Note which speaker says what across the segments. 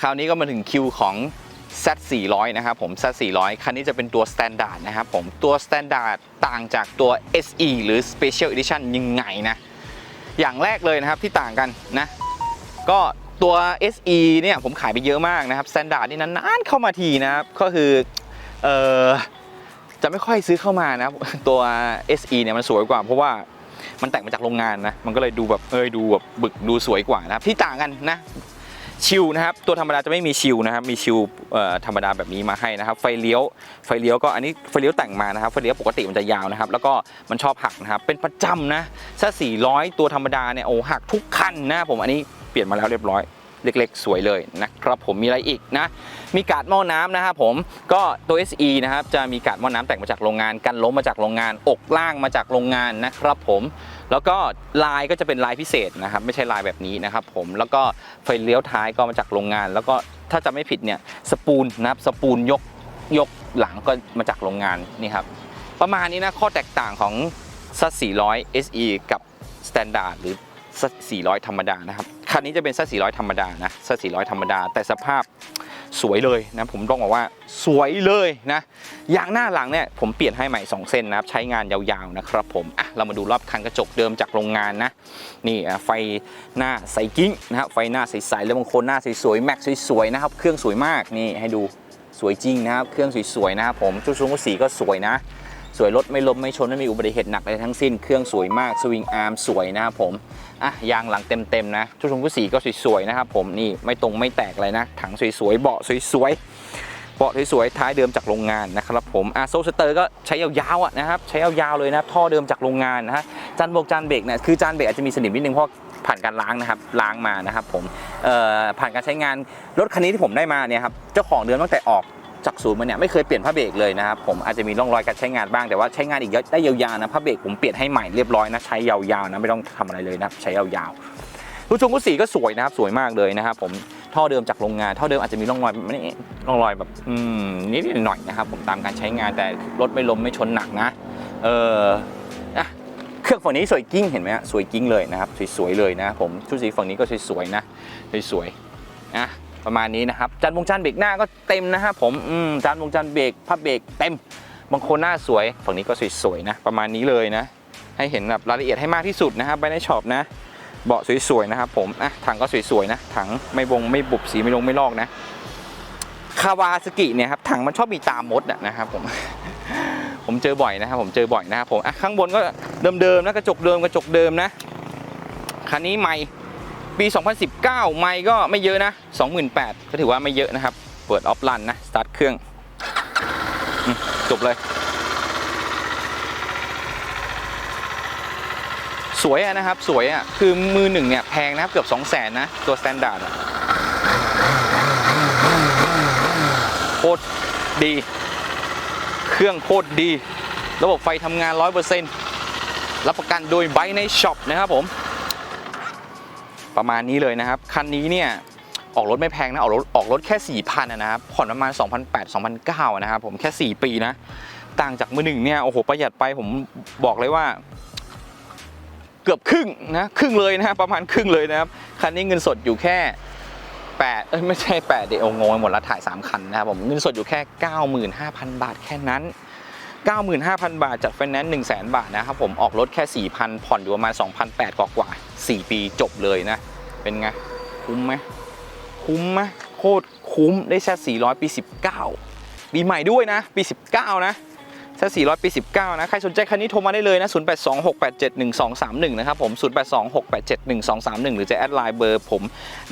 Speaker 1: คราวนี้ก็มาถึงคิวของ Z 400นะครับผม Z 400คันนี้จะเป็นตัว Standard นะครับผมตัว Standard ต่างจากตัว SE หรือ Special Edition ยังไงนะ อย่างแรกเลยนะครับที่ต่างกันนะ ก็ตัว SE เนี่ยผมขายไปเยอะมากนะครับ Standard นี่นานๆเข้ามาทีนะครับ ก็คือเออจะไม่ค่อยซื้อเข้ามานะตัว SE เนี่ยมันสวยกว่า เพราะว่ามันแต่งมาจากโรงงานนะ มันก็เลยดูแบบเอยดูแบบบึกดูสวยกว่านะครับที่ต่างกันนะ ชิลนะครับตัวธรรมดาจะไม่มีชิลนะครับมีชิลธรรมดาแบบนี้มาให้นะครับ ไฟเลี้ยวไฟเลี้ยวก็อันนี้ไฟเลี้ยวแต่งมานะครับไฟเลี้ยวปกติมันจะยาวนะครับ แล้วก็มันชอบหักนะครับเป็นประจำนะถ้า 400 ตัวธรรมดาเนี่ยโอ้หักทุกคันนะผมอันนี้เปลี่ยนมาแล้วเรียบร้อยเล็ก ๆ สวยเลยนะ ครับผมมีอะไรอีกนะ มีกาดหม้อน้ำนะครับผมก็ตัว SE นะครับจะมีกาดหม้อน้ำแต่งมาจากโรงงานกันล้มมาจากโรงงาน อกล่างมาจากโรงงานนะครับผมแล้วก็ลายก็จะเป็นลายพิเศษนะครับ ไม่ใช่ลายแบบนี้นะครับผมแล้วก็ไฟเลี้ยวท้ายก็มาจากโรงงาน แล้วก็ถ้าจะไม่ผิดเนี่ยสปูลนะครับสปูลยกยกหลังก็มาจากโรงงานนี่ครับประมาณนี้นะข้อแตกต่างของซัด400 SE กับ Standard หรือซัด400 ธรรมดานะครับ คันนี้จะเป็นซัด400 ธรรมดานะซัด400 ธรรมดา แต่สภาพสวยเลยนะผมต้องบอกว่าสวยเลยนะยางหน้าหลังเนี่ยผมเปลี่ยนให้ใหม่ 2 เส้นนะครับ ใช้งานยาวๆนะครับผมอะเรามาดูรอบคันกระจกเดิมจากโรงงานนะนี่ไฟหน้าใสกิ้งนะครับไฟหน้าใสๆแล้วบางคนหน้าสวยๆแม็กสวยๆนะครับเครื่องสวยมากนี่ให้ดูสวยจริงนะครับ เครื่องสวยๆนะครับผมชุดชุงสีก็สวยนะ สวยรถไม่ล้มไม่ชนไม่มีอุบัติเหตุหนักอะไรทั้งสิ้น เครื่องสวยมากสวิงอาร์มสวยนะครับผมอะยางหลังเต็มๆนะชุดชุงสีก็สวยๆนะครับผมนี่ไม่ตรงไม่แตกเลยนะ ถังสวยๆเบาะสวยๆเบาะสวยๆท้ายเดิมจากโรงงานนะครับผมอะโซ่สเตอร์ก็ใช้ยาวๆนะครับใช้ยาวๆเลยนะครับท่อเดิมจากโรงงานนะฮะจานบกจานเบรกเนี่ยคือจานเบรกอาจจะมีสนิมนิดนึงเพราะผ่านการล้างนะครับล้างมานะครับผมเอ่อผ่านการใช้งานรถคันนี้ที่ผมได้มาเนี่ยครับเจ้าของเดือนตั้งแต่ออก จากศูนย์มาเนี่ยไม่เคยเปลี่ยนผ้าเบรกเลยนะครับผมอาจจะมีร่องรอยการใช้งานบ้างแต่ว่าใช้งานอีกได้ยาวๆนะผ้าเบรกผมเปลี่ยนให้ใหม่เรียบร้อยนะใช้ยาวๆนะไม่ต้องทำอะไรเลยนะใช้ยาวๆผู้ชมผู้สีก็สวยนะครับสวยมากเลยนะครับผมท่อเดิมจากโรงงานท่อเดิมอาจจะมีร่องรอยไม่ร่องรอยแบบอืมนิดหน่อยนะครับผมตามการใช้งานแต่รถไม่ล้มไม่ชนหนักนะเออเครื่องฝั่งนี้สวยกิ้งเห็นไหมฮะสวยกิ้งเลยนะครับสวยๆเลยนะครับผมชุดสีฝั่งนี้ก็สวยๆนะสวยๆนะ ประมาณนี้นะครับจานวงจานเบรกหน้าก็เต็มนะครับผมอืมจานวงจานเบรกพับเบรกเต็ม บางคนหน้าสวย ฝั่งนี้ก็สวยๆนะ ประมาณนี้เลยนะ ให้เห็นแบบรายละเอียดให้มากที่สุดนะครับไปในช็อปนะ เบาะสวยๆนะครับผมอะถังก็สวยๆนะ ถังไม่บงไม่บุบสีไม่ลงไม่ลอกนะ คาวาสกิเนี่ยครับถังมันชอบมีตามมดอะนะครับผมผมเจอบ่อยนะครับผมเจอบ่อยนะครับผมอะข้างบนก็เดิมๆนะกระจกเดิมกระจกเดิมนะคันนี้ใหม่ ปี 2019ใหม่ก็ไม่เยอะนะ 28,000 ก็ถือว่าไม่เยอะนะครับ เปิดออฟลันนะ สตาร์ทเครื่อง จบเลย สวยอะนะครับ สวยอะคือมือหนึ่งเนี่ย แพงนะครับเกือบ 2 0 0แสนนะ ตัวสแตนดาร์ดโคตรดี เครื่องโคตรดี ระบบไฟทำงาน 100%รับประกันโดยไบในช็อปนะครับผม ประมาณนี้เลยนะครับ คันนี้เนี่ยออกรถไม่แพงนะออกรถออกรถแค่ 4,000อะนะครับผ่อนประมาณ 2,800 2,900นะครับผมแค่ 4 ปีนะ ต่างจากมือหนึ่งเนี่ยโอ้โหประหยัดไปผมบอกเลยว่า เกือบครึ่งนะครึ่งเลยนะฮะประมาณครึ่งเลยนะครับ คันนี้เงินสดอยู่แค่8เอ้ยไม่ใช่8เดี๋ยวงงไปหมดแล้วถ่าย 3 คันนะครับผมเงินสดอยู่แค่ 95,000 บาทแค่นั้น 95,000 บาทจากไฟแนนซ์1 0 0 0 0 0 บาทนะครับผมออกรถแค่ 4,000 ผ่อนอยู่ประมาณ 2,800 กว่ากว่าๆ4ปีจบเลยนะ เป็นไง คุ้มไหมคุ้มไหมโคตรคุ้มได้แค่400 ปี 19 ปีใหม่ด้วยนะ ปี 19 นะแค่400 ปี 19 นะ ใครสนใจคันนี้โทรมาได้เลยนะ 0826871231 นะครับผม 0826871231 หรือจะแอดไลน์เบอร์ผม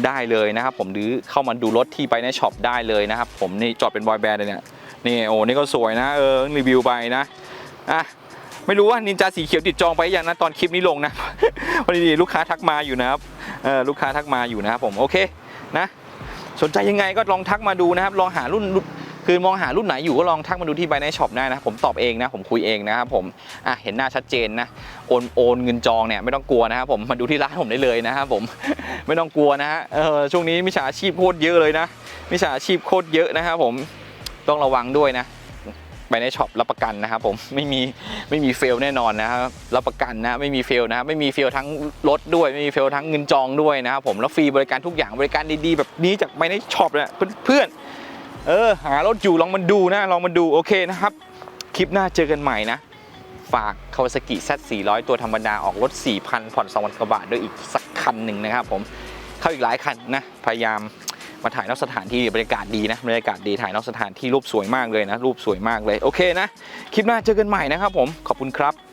Speaker 1: ได้เลยนะครับผมหรือเข้ามาดูรถที่ไปในช็อปได้เลยนะครับผมนี่จอดเป็นบอยแบนด์เลยเนี่ย นี่โอ้นี่ก็สวยนะเออรีวิวไปนะอะไม่รู้ว่านินจาสีเขียวติดจองไปยังนะตอนคลิปนี้ลงนะพอดีลูกค้าทักมาอยู่นะครับเออลูกค้าทักมาอยู่นะครับผมโอเคนะ สนใจยังไงก็ลองทักมาดูนะครับ ลองหารุ่นรุ่นคือมองหารุ่นไหนอยู่ก็ลองทักมาดูที่ไบในช็อปได้นะ ผมตอบเองนะ ผมคุยเองนะครับผมอะเห็นหน้าชัดเจนนะ โอนโอนเงินจองเนี่ยไม่ต้องกลัวนะครับผมมาดูที่ร้านผมได้เลยนะครับผมไม่ต้องกลัวนะฮะเออช่วงนี้มิจฉาชีพโคตรเยอะเลยนะมิจฉาชีพโคตรเยอะนะครับผม ต้องระวังด้วยนะ ไปในช็อปรับประกันนะครับผมไม่มีไม่มีเฟลแน่นอนนะครับรับประกันนะไม่มีเฟลนะไม่มีเฟลทั้งรถด้วยไม่มีเฟลทั้งเงินจองด้วยนะครับผมแล้วฟรีบริการทุกอย่างบริการดีๆ แบบนี้จากไปในช็อปเนี่ยเพื่อนเออหารถอยู่ลองมาดูนะลองมาดูโอเคนะครับ คลิปหน้าเจอกันใหม่นะ ฝาก Kawasaki Z400 ตัวธรรมดาออกรถ 4,000 ผ่อน2,000กว่าบาทด้วยอีกสักคันหนึ่งนะครับผม เข้าอีกหลายคันนะ พยายาม มาถ่ายนอกสถานที่บรรยากาศดีนะบรรยากาศดีถ่ายนอกสถานที่รูปสวยมากเลยนะรูปสวยมากเลยโอเคนะคลิปหน้าเจอกันใหม่นะครับผมขอบคุณครับ